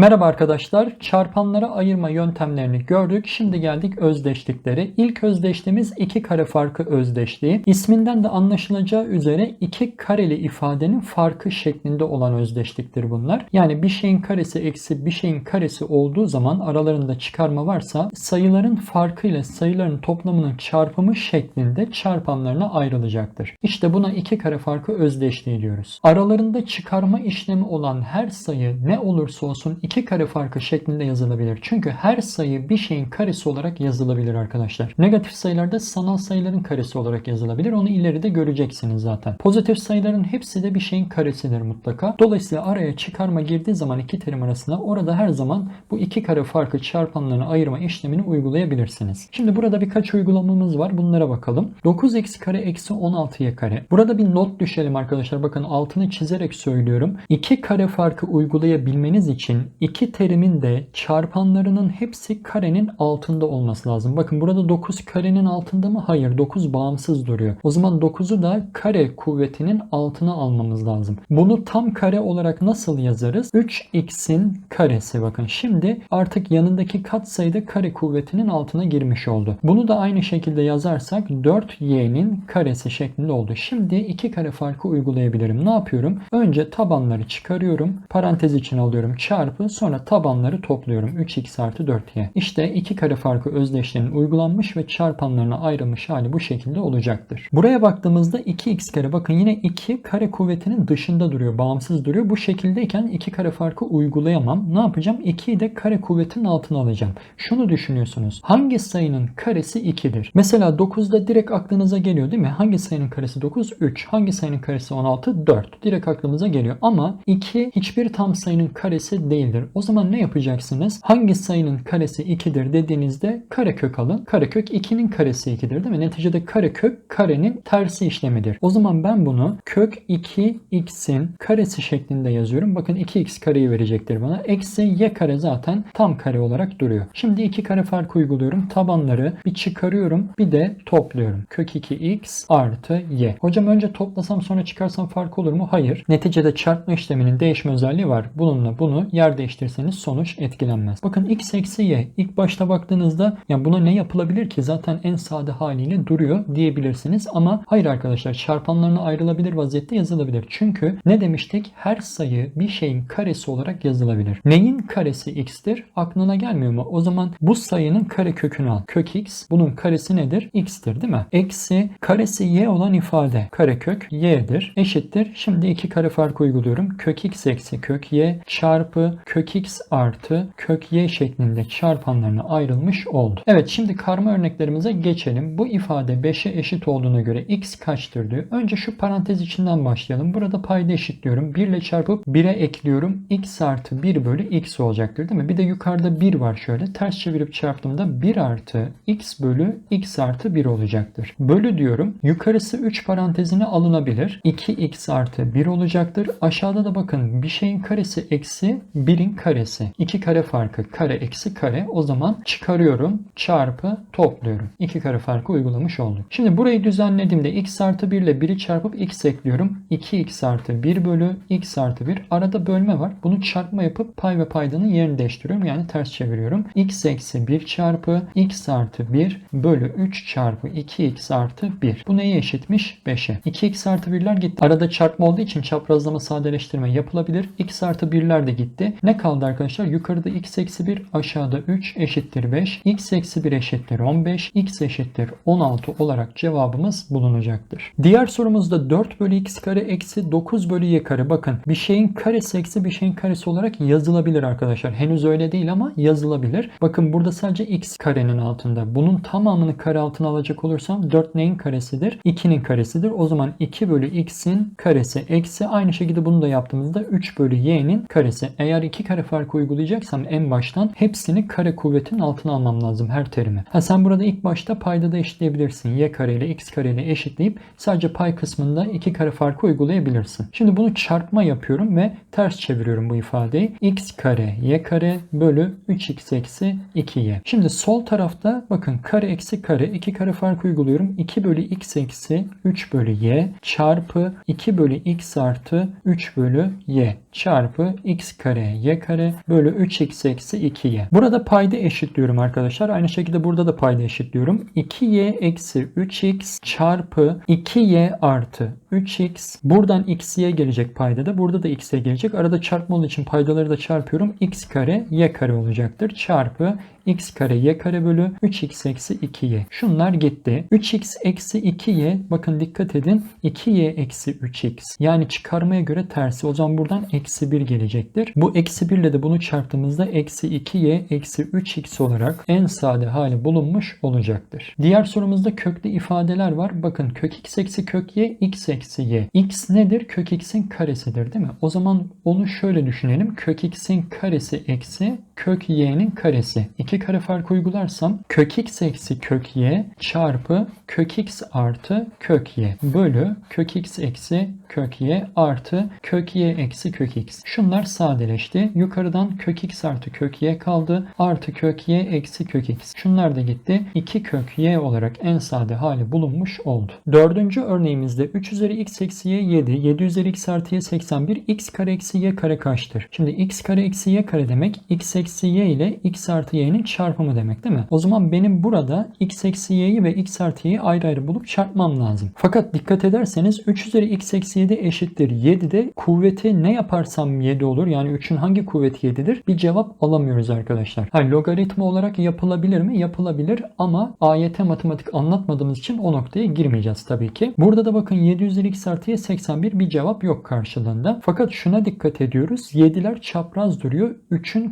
Merhaba arkadaşlar. Çarpanlara ayırma yöntemlerini gördük. Şimdi geldik özdeşlikleri. İlk özdeşliğimiz iki kare farkı özdeşliği. İsminden de anlaşılacağı üzere iki kareli ifadenin farkı şeklinde olan özdeşliktir bunlar. Yani bir şeyin karesi eksi bir şeyin karesi olduğu zaman aralarında çıkarma varsa sayıların farkı ile sayıların toplamının çarpımı şeklinde çarpanlarına ayrılacaktır. İşte buna iki kare farkı özdeşliği diyoruz. Aralarında çıkarma işlemi olan her sayı ne olursa olsun iki kare farkı şeklinde yazılabilir. Çünkü her sayı bir şeyin karesi olarak yazılabilir arkadaşlar. Negatif sayılarda sanal sayıların karesi olarak yazılabilir. Onu ileride göreceksiniz zaten. Pozitif sayıların hepsi de bir şeyin karesidir mutlaka. Dolayısıyla araya çıkarma girdiği zaman iki terim arasında orada her zaman bu iki kare farkı çarpanlarına ayırma işlemini uygulayabilirsiniz. Şimdi burada birkaç uygulamamız var. Bunlara bakalım. 9x kare eksi 16y kare. Burada bir not düşelim arkadaşlar. Bakın altını çizerek söylüyorum. İki kare farkı uygulayabilmeniz için iki terimin de çarpanlarının hepsi karenin altında olması lazım. Bakın burada 9 karenin altında mı? Hayır. 9 bağımsız duruyor. O zaman 9'u da kare kuvvetinin altına almamız lazım. Bunu tam kare olarak nasıl yazarız? 3x'in karesi bakın. Şimdi artık yanındaki katsayıda kare kuvvetinin altına girmiş oldu. Bunu da aynı şekilde yazarsak 4y'nin karesi şeklinde oldu. Şimdi iki kare farkı uygulayabilirim. Ne yapıyorum? Önce tabanları çıkarıyorum. Parantez için alıyorum. Çarpı sonra tabanları topluyorum. 3x artı 4y. İşte iki kare farkı özdeşlerin uygulanmış ve çarpanlarına ayrılmış hali bu şekilde olacaktır. Buraya baktığımızda 2x kare bakın yine 2 kare kuvvetinin dışında duruyor. Bağımsız duruyor. Bu şekildeyken iki kare farkı uygulayamam. Ne yapacağım? 2'yi de kare kuvvetinin altına alacağım. Şunu düşünüyorsunuz. Hangi sayının karesi 2'dir? Mesela 9'da direkt aklınıza geliyor değil mi? Hangi sayının karesi 9? 3. Hangi sayının karesi 16? 4. Direkt aklımıza geliyor. Ama 2 hiçbir tam sayının karesi değildir. O zaman ne yapacaksınız? Hangi sayının karesi 2'dir dediğinizde karekök alın. Karekök 2'nin karesi 2'dir değil mi? Neticede karekök karenin tersi işlemidir. O zaman ben bunu kök 2x'in karesi şeklinde yazıyorum. Bakın 2x kareyi verecektir bana. Eksi y kare zaten tam kare olarak duruyor. Şimdi iki kare farkı uyguluyorum. Tabanları bir çıkarıyorum bir de topluyorum. Kök 2x artı y. Hocam önce toplasam sonra çıkarsam fark olur mu? Hayır. Neticede çarpma işleminin değişme özelliği var. Bununla bunu yer değiştirseniz sonuç etkilenmez. Bakın x eksi y. İlk başta baktığınızda yani buna ne yapılabilir ki? Zaten en sade haliyle duruyor diyebilirsiniz. Ama hayır arkadaşlar çarpanlarına ayrılabilir vaziyette yazılabilir. Çünkü ne demiştik? Her sayı bir şeyin karesi olarak yazılabilir. Neyin karesi x'tir? Aklına gelmiyor mu? O zaman bu sayının kare kökünü al. Kök x. Bunun karesi nedir? x'tir değil mi? Eksi karesi y olan ifade. Karekök y'dir. Eşittir. Şimdi iki kare farkı uyguluyorum. Kök x eksi kök y çarpı kök x artı kök y şeklinde çarpanlarına ayrılmış oldu. Evet şimdi karma örneklerimize geçelim. Bu ifade 5'e eşit olduğuna göre x kaçtır diyor. Önce şu parantez içinden başlayalım. Burada payda eşitliyorum. 1 ile çarpıp 1'e ekliyorum. x artı 1 bölü x olacaktır değil mi? Bir de yukarıda 1 var şöyle. Ters çevirip çarptığımda 1 artı x bölü x artı 1 olacaktır. Bölü diyorum. Yukarısı 3 parantezine alınabilir. 2x artı 1 olacaktır. Aşağıda da bakın bir şeyin karesi eksi 1'in karesi. 2 kare farkı kare eksi kare. O zaman çıkarıyorum. Çarpı topluyorum. 2 kare farkı uygulamış olduk. Şimdi burayı düzenlediğimde x artı 1 ile 1'i çarpıp x ekliyorum. 2x artı 1 bölü x artı 1. Arada bölme var. Bunu çarpma yapıp pay ve paydanın yerini değiştiriyorum. Yani ters çeviriyorum. x eksi 1 çarpı x artı 1 bölü 3 çarpı 2x artı 1. Bu neye eşitmiş? 5'e. 2x artı 1'ler gitti. Arada çarpma olduğu için çaprazlama sadeleştirme yapılabilir. x artı 1'ler de gitti. Ne kaldı arkadaşlar? Yukarıda x eksi 1 aşağıda 3 eşittir 5. x eksi 1 eşittir 15. x eşittir 16 olarak cevabımız bulunacaktır. Diğer sorumuzda 4 bölü x kare eksi 9 bölü y kare. Bakın bir şeyin karesi eksi bir şeyin karesi olarak yazılabilir arkadaşlar. Henüz öyle değil ama yazılabilir. Bakın burada sadece x karenin altında. Bunun tamamını kare altına alacak olursam 4 neyin karesidir? 2'nin karesidir. O zaman 2 bölü x'in karesi eksi aynı şekilde bunu da yaptığımızda 3 bölü y'nin karesi. Eğer iki kare farkı uygulayacaksam en baştan hepsini kare kuvvetinin altına almam lazım her terimi. Ha sen burada ilk başta payda da eşitleyebilirsin. y kare ile x kare ile eşitleyip sadece pay kısmında iki kare farkı uygulayabilirsin. Şimdi bunu çarpma yapıyorum ve ters çeviriyorum bu ifadeyi. x kare y kare bölü 3x eksi 2y. Şimdi sol tarafta bakın kare eksi kare 2 kare farkı uyguluyorum. 2 bölü x eksi 3 bölü y çarpı 2 bölü x artı 3 bölü y çarpı x kare y y kare bölü 3x eksi 2y. Burada payda eşitliyorum arkadaşlar. Aynı şekilde burada da payda eşitliyorum. 2y eksi 3x çarpı 2y artı 3x. Buradan x'ye gelecek payda da. Burada da x'e gelecek. Arada çarpma olduğu için paydaları da çarpıyorum. x kare y kare olacaktır. Çarpı x kare y kare bölü 3x eksi 2y. Şunlar gitti. 3x eksi 2y bakın dikkat edin 2y eksi 3x. Yani çıkarmaya göre tersi. O zaman buradan eksi 1 gelecektir. Bu eksi 1 ile de bunu çarptığımızda eksi 2y eksi 3x olarak en sade hali bulunmuş olacaktır. Diğer sorumuzda köklü ifadeler var. Bakın kök x eksi kök y x eksi y. x nedir? Kök x'in karesidir değil mi? O zaman onu şöyle düşünelim. Kök x'in karesi eksi kök y'nin karesi. 2 kare farkı uygularsam kök x eksi kök y çarpı kök x artı kök y bölü kök x eksi kök y artı kök y eksi kök x. Şunlar sadeleşti. Yukarıdan kök x artı kök y kaldı. Artı kök y eksi kök x. Şunlar da gitti. 2 kök y olarak en sade hali bulunmuş oldu. Dördüncü örneğimizde 3 üzeri x eksi y 7, 7 üzeri x artı y 81, x kare eksi y kare kaçtır? Şimdi x kare eksi y kare demek x eksi y ile x artı y'nin çarpımı demek değil mi? O zaman benim burada x eksi y'yi ve x artı y'yi ayrı ayrı bulup çarpmam lazım. Fakat dikkat ederseniz 3 üzeri x eksi 7 eşittir 7'de kuvveti ne yaparsam 7 olur. Yani 3'ün hangi kuvveti 7'dir? Bir cevap alamıyoruz arkadaşlar. Ha, logaritma olarak yapılabilir mi? Yapılabilir ama AYT matematik anlatmadığımız için o noktaya girmeyeceğiz tabii ki. Burada da bakın 7 üzeri x artı y 81 bir cevap yok karşılığında. Fakat şuna dikkat ediyoruz. 7'ler çapraz duruyor. 3'ün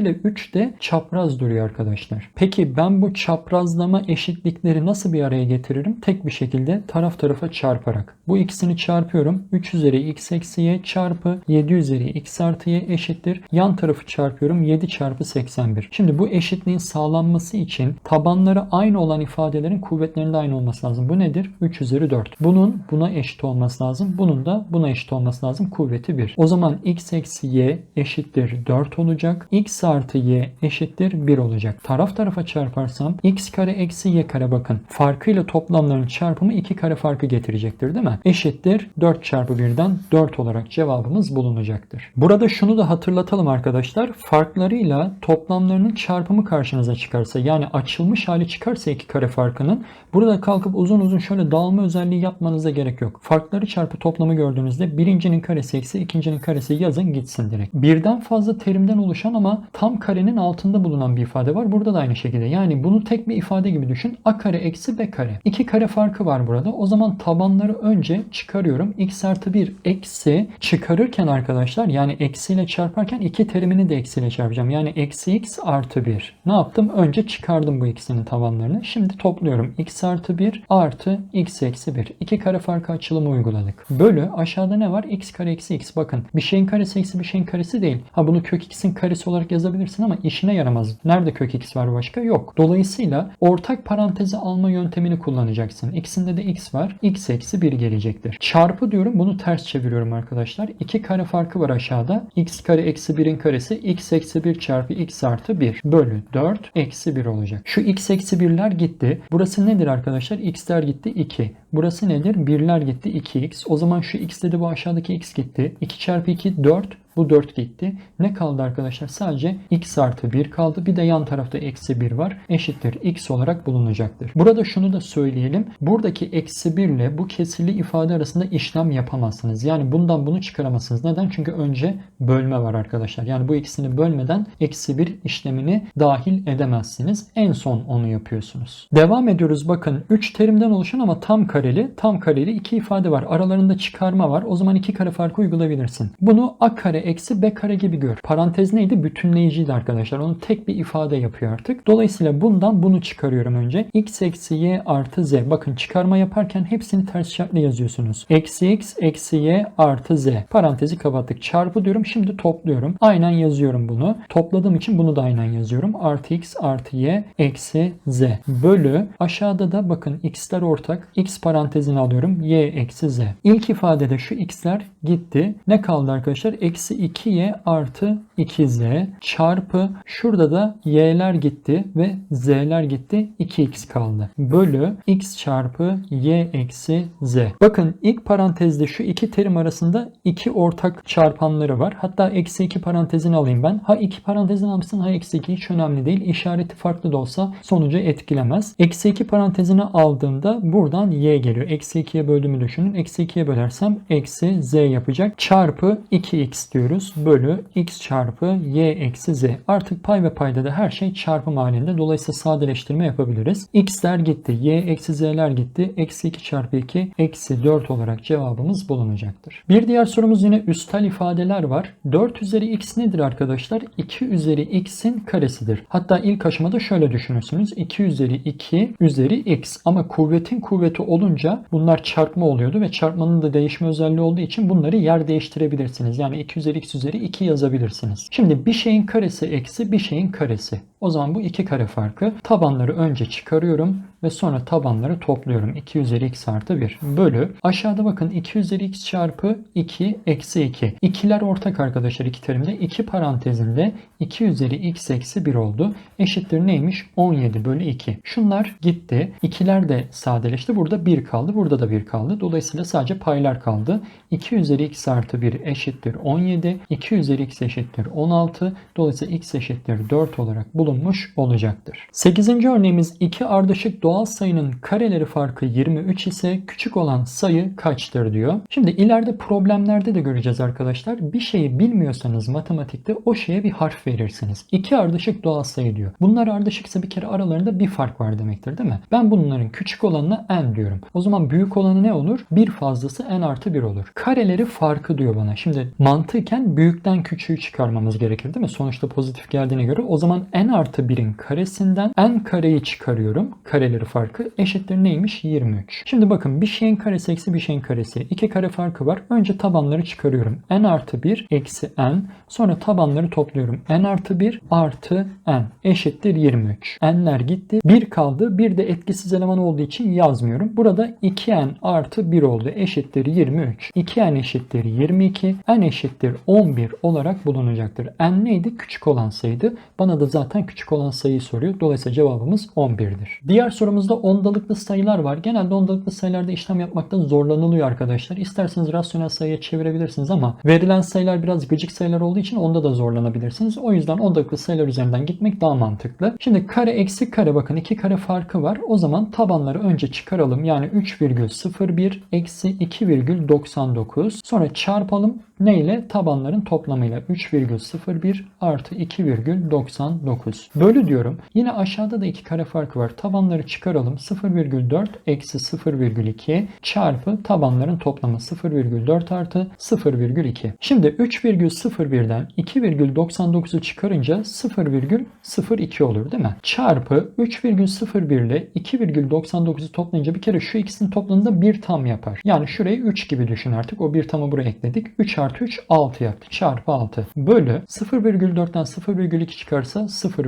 kuvvetiyle 3 de çapraz duruyor arkadaşlar. Peki ben bu çaprazlama eşitlikleri nasıl bir araya getiririm? Tek bir şekilde taraf tarafa çarparak. Bu ikisini çarpıyorum. 3 üzeri x eksi y çarpı 7 üzeri x artı y eşittir. Yan tarafı çarpıyorum. 7 çarpı 81. Şimdi bu eşitliğin sağlanması için tabanları aynı olan ifadelerin kuvvetlerinin de aynı olması lazım. Bu nedir? 3 üzeri 4. Bunun buna eşit olması lazım. Bunun da buna eşit olması lazım. Kuvveti 1. O zaman x eksi y eşittir 4 olacak. x artı y eşittir 1 olacak. Taraf tarafa çarparsam x kare eksi y kare bakın. Farkıyla toplamların çarpımı 2 kare farkı getirecektir değil mi? Eşittir 4 çarpı 1'den 4 olarak cevabımız bulunacaktır. Burada şunu da hatırlatalım arkadaşlar. Farklarıyla toplamlarının çarpımı karşınıza çıkarsa yani açılmış hali çıkarsa iki kare farkının burada kalkıp uzun uzun şöyle dağılma özelliği yapmanıza gerek yok. Farkları çarpı toplamı gördüğünüzde birincinin karesi eksi ikincinin karesi yazın gitsin direkt. Birden fazla terimden oluşan ama tam karenin altında bulunan bir ifade var. Burada da aynı şekilde. Yani bunu tek bir ifade gibi düşün. A kare eksi B kare. İki kare farkı var burada. O zaman tabanları önce çıkarıyorum. X artı 1 eksi çıkarırken arkadaşlar yani eksiyle çarparken iki terimini de eksiyle çarpacağım. Yani eksi x artı 1. Ne yaptım? Önce çıkardım bu ikisinin tabanlarını. Şimdi topluyorum. x artı 1 artı x eksi 1. İki kare farkı açılımı uyguladık. Bölü aşağıda ne var? x kare eksi x. Bakın bir şeyin karesi eksi bir şeyin karesi değil. Ha bunu kök x'in karesi olarak yazabilirsin ama işine yaramaz. Nerede kök x var başka? Yok. Dolayısıyla ortak parantezi alma yöntemini kullanacaksın. X'inde de x var. x eksi 1 gelecektir. Çarpı diyorum. Bunu ters çeviriyorum arkadaşlar. İki kare farkı var aşağıda. x kare eksi 1'in karesi x eksi 1 çarpı x artı 1 bölü 4 eksi 1 olacak. Şu x eksi 1'ler gitti. Burası nedir arkadaşlar? x'ler gitti 2. Burası nedir? 1'ler gitti 2x. O zaman şu x dedi bu aşağıdaki x gitti. 2 çarpı 2 4. Bu 4 gitti. Ne kaldı arkadaşlar? Sadece x artı 1 kaldı. Bir de yan tarafta eksi 1 var. Eşittir x olarak bulunacaktır. Burada şunu da söyleyelim. Buradaki eksi 1 ile bu kesirli ifade arasında işlem yapamazsınız. Yani bundan bunu çıkaramazsınız. Neden? Çünkü önce bölme var arkadaşlar. Yani bu ikisini bölmeden eksi 1 işlemini dahil edemezsiniz. En son onu yapıyorsunuz. Devam ediyoruz. Bakın 3 terimden oluşan ama tam kareli, tam kareli iki ifade var. Aralarında çıkarma var. O zaman iki kare farkı uygulayabilirsin. Bunu a kare eksi b kare gibi gör. Parantez neydi? Bütünleyiciydi arkadaşlar. Onu tek bir ifade yapıyor artık. Dolayısıyla bundan bunu çıkarıyorum önce. x eksi y artı z. Bakın çıkarma yaparken hepsini ters işaretle yazıyorsunuz. Eksi x eksi y artı z. Parantezi kapattık. Çarpı diyorum. Şimdi topluyorum. Aynen yazıyorum bunu. Topladığım için bunu da aynen yazıyorum. Artı x artı y eksi z. Bölü aşağıda da bakın x'ler ortak. x parantezini alıyorum. y eksi z. İlk ifadede şu x'ler gitti. Ne kaldı arkadaşlar? Eksi 2y artı 2z çarpı şurada da y'ler gitti ve z'ler gitti. 2x kaldı. Bölü x çarpı y eksi z. Bakın ilk parantezde şu iki terim arasında iki ortak çarpanları var. Hatta eksi 2 parantezini alayım ben. Ha 2 parantezini almışsın ha eksi 2 hiç önemli değil. İşareti farklı da olsa sonucu etkilemez. Eksi 2 parantezini aldığımda buradan y geliyor. Eksi 2'ye böldüğümü düşünün. Eksi 2'ye bölersem eksi z yapacak. Çarpı 2x diyoruz. Bölü x çarpı y eksi z. Artık pay ve payda da her şey çarpım halinde. Dolayısıyla sadeleştirme yapabiliriz. x'ler gitti. y eksi z'ler gitti. Eksi 2 çarpı 2 eksi 4 olarak cevabımız bulunacaktır. Bir diğer sorumuz yine üstel ifadeler var. 4 üzeri x nedir arkadaşlar? 2 üzeri x'in karesidir. Hatta ilk aşamada şöyle düşünürsünüz. 2 üzeri 2 üzeri x. Ama kuvvetin kuvveti olunca bunlar çarpma oluyordu ve çarpmanın da değişme özelliği olduğu için bunları yer değiştirebilirsiniz. Yani 2 üzeri x üzeri 2 yazabilirsiniz. Şimdi bir şeyin karesi eksi bir şeyin karesi. O zaman bu iki kare farkı. Tabanları önce çıkarıyorum ve sonra tabanları topluyorum. 2 üzeri x artı 1 bölü. Aşağıda bakın 2 üzeri x çarpı 2 eksi 2. İkiler ortak arkadaşlar iki terimde. 2 parantezinde 2 üzeri x eksi 1 oldu. Eşittir neymiş? 17 bölü 2. Şunlar gitti. İkiler de sadeleşti. Burada 1 kaldı. Burada da 1 kaldı. Dolayısıyla sadece paylar kaldı. 2 üzeri x artı 1 eşittir 17. 2 üzeri x eşittir 16. Dolayısıyla x eşittir 4 olarak bulunmuş olacaktır. 8. örneğimiz iki ardışık doğal sayının kareleri farkı 23 ise küçük olan sayı kaçtır diyor. Şimdi ileride problemlerde de göreceğiz arkadaşlar. Bir şeyi bilmiyorsanız matematikte o şeye bir harf verirsiniz. İki ardışık doğal sayı diyor. Bunlar ardışıksa bir kere aralarında bir fark var demektir değil mi? Ben bunların küçük olanına n diyorum. O zaman büyük olanı ne olur? Bir fazlası n artı 1 olur. Kareleri farkı diyor bana. Şimdi mantıken büyükten küçüğü çıkarmamız gerekir değil mi? Sonuçta pozitif geldiğine göre o zaman n artı 1'in karesinden n kareyi çıkarıyorum. Kareleri farkı eşittir neymiş? 23. Şimdi bakın bir şeyin karesi eksi bir şeyin karesi. İki kare farkı var. Önce tabanları çıkarıyorum. n artı 1 eksi n. Sonra tabanları topluyorum. n artı 1 artı n eşittir 23. n'ler gitti. 1 kaldı. Bir de etkisiz eleman olduğu için yazmıyorum. Burada 2n artı 1 oldu. Eşittir 23. 2n eşittir 22. n eşittir 11 olarak bulunacaktır. n neydi? Küçük olan sayıydı. Bana da zaten küçük olan sayıyı soruyor. Dolayısıyla cevabımız 11'dir. Diğer sorumuzda ondalıklı sayılar var. Genelde ondalıklı sayılarda işlem yapmakta zorlanılıyor arkadaşlar. İsterseniz rasyonel sayıya çevirebilirsiniz ama verilen sayılar biraz gıcık sayılar olduğu için onda da zorlanabilirsiniz. O yüzden ondalıklı sayılar üzerinden gitmek daha mantıklı. Şimdi kare eksi kare bakın iki kare farkı var. O zaman tabanları önce çıkaralım. Yani 3,01 eksi 2,99 sonra çarpalım neyle? Tabanların toplamıyla 3,01 artı 2,99 bölü diyorum. Yine aşağıda da iki kare farkı var. Tabanları çıkaralım. 0,4 eksi 0,2 çarpı tabanların toplamı 0,4 artı 0,2. Şimdi 3,01'den 2,99'u çıkarınca 0,02 olur değil mi? Çarpı 3,01 ile 2,99'u toplayınca bir kere şu ikisinin toplamında bir tam yapar. Yani şurayı 3 gibi düşün artık. O bir tamı buraya ekledik. 3 artı 3 6 yaptı. Çarpı 6 bölü 0,4'ten 0,2 çıkarsa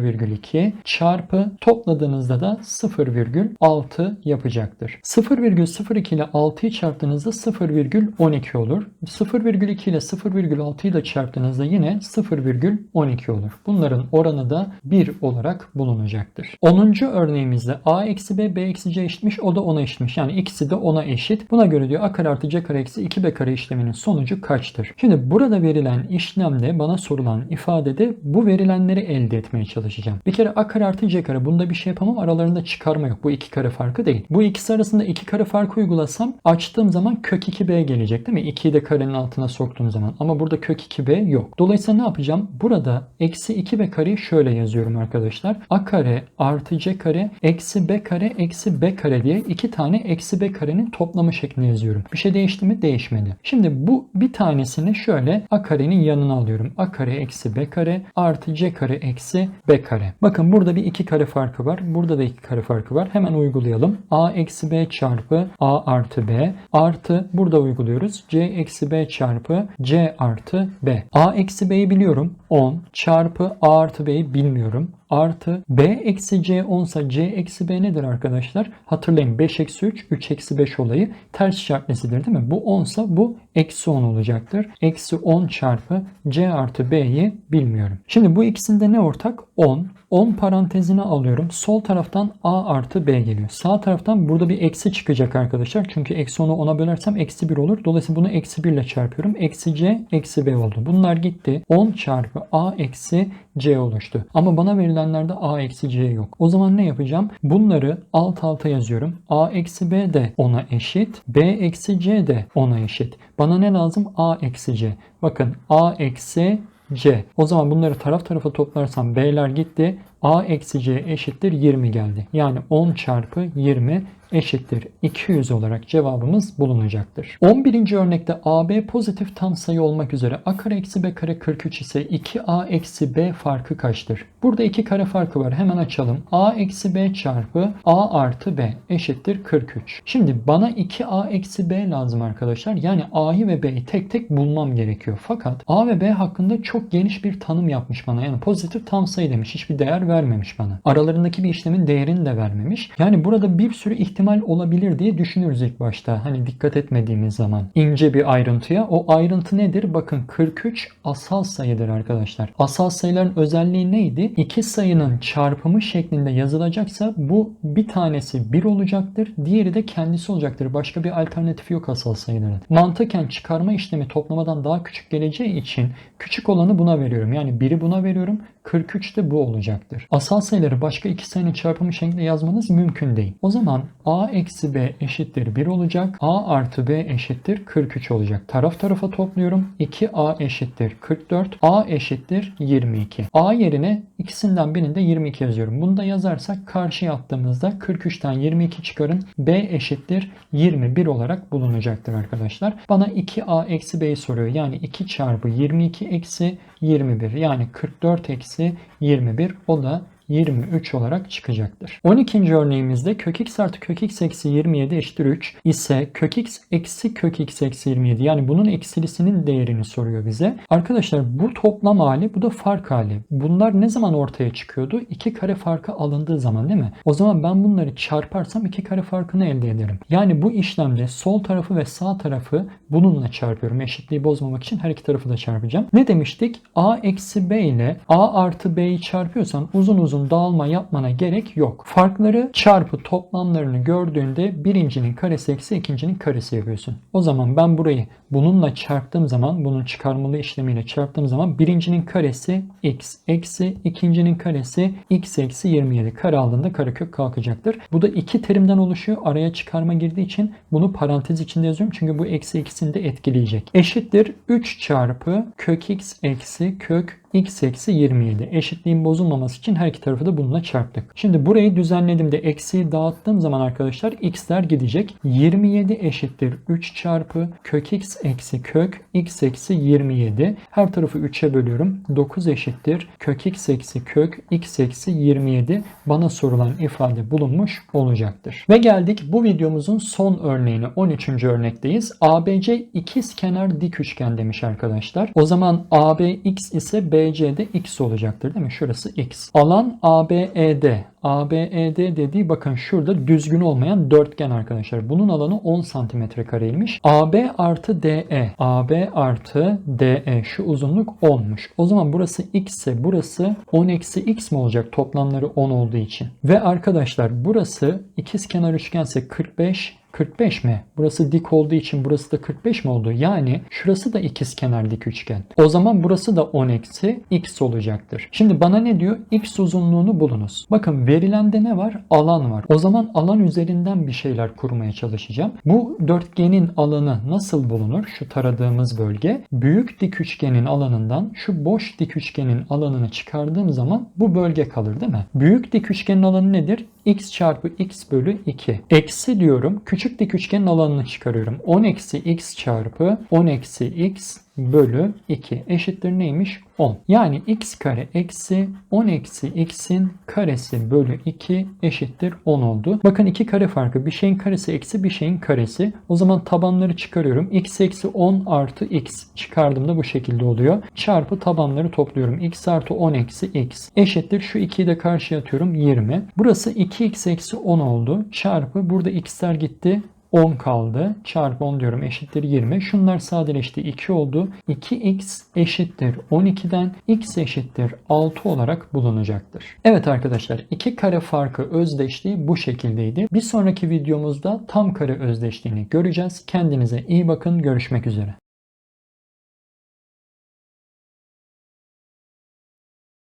0,2 çarpı topladığınızda da 0,6 yapacaktır. 0,02 ile 6'yı çarptığınızda 0,12 olur. 0,2 ile 0,6'yı da çarptığınızda yine 0,12 olur. Bunların oranı da 1 olarak bulunacaktır. 10. örneğimizde a eksi b b eksi c eşitmiş o da 10'a eşitmiş. Yani ikisi de 10'a eşit. Buna göre diyor a kare artı c kare eksi 2b kare işleminin sonucu kaçtır? Şimdi burada verilen işlemde bana sorulan ifadede bu verilenleri elde etmeye çalışacağım. Bir kere a kare artı c kare bunda bir şey yapamam. Aralarında çıkarma yok. Bu iki kare farkı değil. Bu ikisi arasında iki kare farkı uygulasam açtığım zaman kök 2b gelecek değil mi? 2'yi de karenin altına soktuğum zaman. Ama burada kök 2b yok. Dolayısıyla ne yapacağım? Burada eksi 2b kareyi şöyle yazıyorum arkadaşlar. a kare artı c kare eksi b kare eksi b kare diye iki tane eksi b karenin toplamı şeklinde yazıyorum. Bir şey değişti mi? Değişmedi. Şimdi bu bir tanesini şöyle a karenin yanına alıyorum. a kare eksi b kare artı c kare eksi b b kare. Bakın burada bir iki kare farkı var. Burada da iki kare farkı var. Hemen uygulayalım. a eksi b çarpı a artı b artı burada uyguluyoruz. c eksi b çarpı c artı b. a eksi b'yi biliyorum. 10 çarpı a artı b'yi bilmiyorum artı b eksi c 10 ise c eksi b nedir arkadaşlar? Hatırlayın 5 eksi 3, 3 eksi 5 olayı ters işaretlisidir değil mi? Bu 10 ise bu eksi 10 olacaktır. Eksi 10 çarpı c artı b'yi bilmiyorum. Şimdi bu ikisinde ne ortak? 10. 10 parantezine alıyorum. Sol taraftan a artı b geliyor. Sağ taraftan burada bir eksi çıkacak arkadaşlar. Çünkü eksi 10'u 10'a bölersem eksi 1 olur. Dolayısıyla bunu eksi 1 ile çarpıyorum. Eksi c eksi b oldu. Bunlar gitti. 10 çarpı a eksi c oluştu. Ama bana verilenlerde a eksi c yok. O zaman ne yapacağım? Bunları alt alta yazıyorum. a eksi b de 10'a eşit. b eksi c de 10'a eşit. Bana ne lazım? a eksi c. Bakın a eksi C. O zaman bunları taraf tarafa toplarsam B'ler gitti. A eksi C eşittir 20 geldi. Yani 10 çarpı 20 eşittir 200 olarak cevabımız bulunacaktır. 11. örnekte AB pozitif tam sayı olmak üzere A kare eksi B kare 43 ise 2A eksi B farkı kaçtır? Burada iki kare farkı var. Hemen açalım. A eksi B çarpı A artı B eşittir 43. Şimdi bana 2A eksi B lazım arkadaşlar. Yani A'yı ve B'yi tek tek bulmam gerekiyor. Fakat A ve B hakkında çok geniş bir tanım yapmış bana. Yani pozitif tam sayı demiş. Hiçbir değer vermemiş bana. Aralarındaki bir işlemin değerini de vermemiş. Yani burada bir sürü ihtimal olabilir diye düşünürüz ilk başta. Hani dikkat etmediğimiz zaman. ince bir ayrıntıya. O ayrıntı nedir? Bakın 43 asal sayıdır arkadaşlar. Asal sayıların özelliği neydi? İki sayının çarpımı şeklinde yazılacaksa bu bir tanesi 1 olacaktır. Diğeri de kendisi olacaktır. Başka bir alternatifi yok asal sayıların. Mantıken çıkarma işlemi toplamadan daha küçük geleceği için küçük olanı buna veriyorum. Yani 1'i buna veriyorum. 43 de bu olacaktır. Asal sayıları başka iki sayının çarpımı şeklinde yazmanız mümkün değil. O zaman a eksi b eşittir 1 olacak. a artı b eşittir 43 olacak. Taraf tarafa topluyorum. 2a eşittir 44. a eşittir 22. a yerine ikisinden birinde 22 yazıyorum. Bunu da yazarsak karşıya attığımızda 43'ten 22 çıkarın. b eşittir 21 olarak bulunacaktır arkadaşlar. Bana 2a eksi b'yi soruyor. Yani 2 çarpı 22 eksi 21 yani 44 eksi 21 o da né? 23 olarak çıkacaktır. 12. örneğimizde kök x artı kök x eksi 27 eşittir 3 ise kök x eksi kök x eksi 27 yani bunun eksilisinin değerini soruyor bize. Arkadaşlar bu toplam hali bu da fark hali. Bunlar ne zaman ortaya çıkıyordu? İki kare farkı alındığı zaman değil mi? O zaman ben bunları çarparsam iki kare farkını elde ederim. Yani bu işlemde sol tarafı ve sağ tarafı bununla çarpıyorum. Eşitliği bozmamak için her iki tarafı da çarpacağım. Ne demiştik? a eksi b ile a artı b'yi çarpıyorsan uzun uzun dağılma yapmana gerek yok. Farkları çarpı toplamlarını gördüğünde birincinin karesi eksi ikincinin karesi yapıyorsun. O zaman ben burayı bununla çarptığım zaman bunun çıkarmalı işlemiyle çarptığım zaman birincinin karesi x eksi ikincinin karesi x eksi 27 kare aldığında karekök kalkacaktır. Bu da iki terimden oluşuyor. Araya çıkarma girdiği için bunu parantez içinde yazıyorum. Çünkü bu eksi ikisini de etkileyecek. Eşittir 3 çarpı kök x eksi kök x eksi 27. Eşitliğin bozulmaması için her iki tarafı da bununla çarptık. Şimdi burayı düzenlediğimde eksiyi dağıttığım zaman arkadaşlar x'ler gidecek. 27 eşittir 3 çarpı kök x eksi kök x eksi 27. Her tarafı 3'e bölüyorum. 9 eşittir kök x eksi kök x eksi 27 bana sorulan ifade bulunmuş olacaktır. Ve geldik bu videomuzun son örneğine 13. örnekteyiz. ABC ikiz kenar dik üçgen demiş arkadaşlar. O zaman AB x ise BC'de x olacaktır değil mi? Şurası x. Alan ABED. ABED dediği bakın şurada düzgün olmayan dörtgen arkadaşlar. Bunun alanı 10 santimetre kareymiş. AB artı DE. AB artı DE şu uzunluk 10'muş. O zaman burası x ise burası 10 eksi x mi olacak toplamları 10 olduğu için. Ve arkadaşlar burası ikizkenar üçgense 45 45 mi? Burası dik olduğu için burası da 45 mi oldu? Yani şurası da ikizkenar dik üçgen. O zaman burası da 10 eksi x olacaktır. Şimdi bana ne diyor? X uzunluğunu bulunuz. Bakın verilende ne var? Alan var. O zaman alan üzerinden bir şeyler kurmaya çalışacağım. Bu dörtgenin alanı nasıl bulunur? Şu taradığımız bölge. Büyük dik üçgenin alanından şu boş dik üçgenin alanını çıkardığım zaman bu bölge kalır değil mi? Büyük dik üçgenin alanı nedir? X çarpı x bölü 2. Eksi diyorum. Küçük dik üçgenin alanını çıkarıyorum. 10 eksi x çarpı 10 eksi x bölü 2 eşittir neymiş? 10. Yani x kare eksi 10 eksi x'in karesi bölü 2 eşittir 10 oldu. Bakın iki kare farkı bir şeyin karesi eksi bir şeyin karesi. O zaman tabanları çıkarıyorum. x eksi 10 artı x çıkardığımda bu şekilde oluyor. Çarpı tabanları topluyorum. x artı 10 eksi x eşittir. Şu 2'yi de karşıya atıyorum 20. Burası 2x eksi 10 oldu. Çarpı burada x'ler gitti. 10 kaldı. Çarpı 10 diyorum eşittir 20. Şunlar sadeleşti 2 oldu. 2x eşittir 12'den x eşittir 6 olarak bulunacaktır. Evet arkadaşlar iki kare farkı özdeşliği bu şekildeydi. Bir sonraki videomuzda tam kare özdeşliğini göreceğiz. Kendinize iyi bakın. Görüşmek üzere.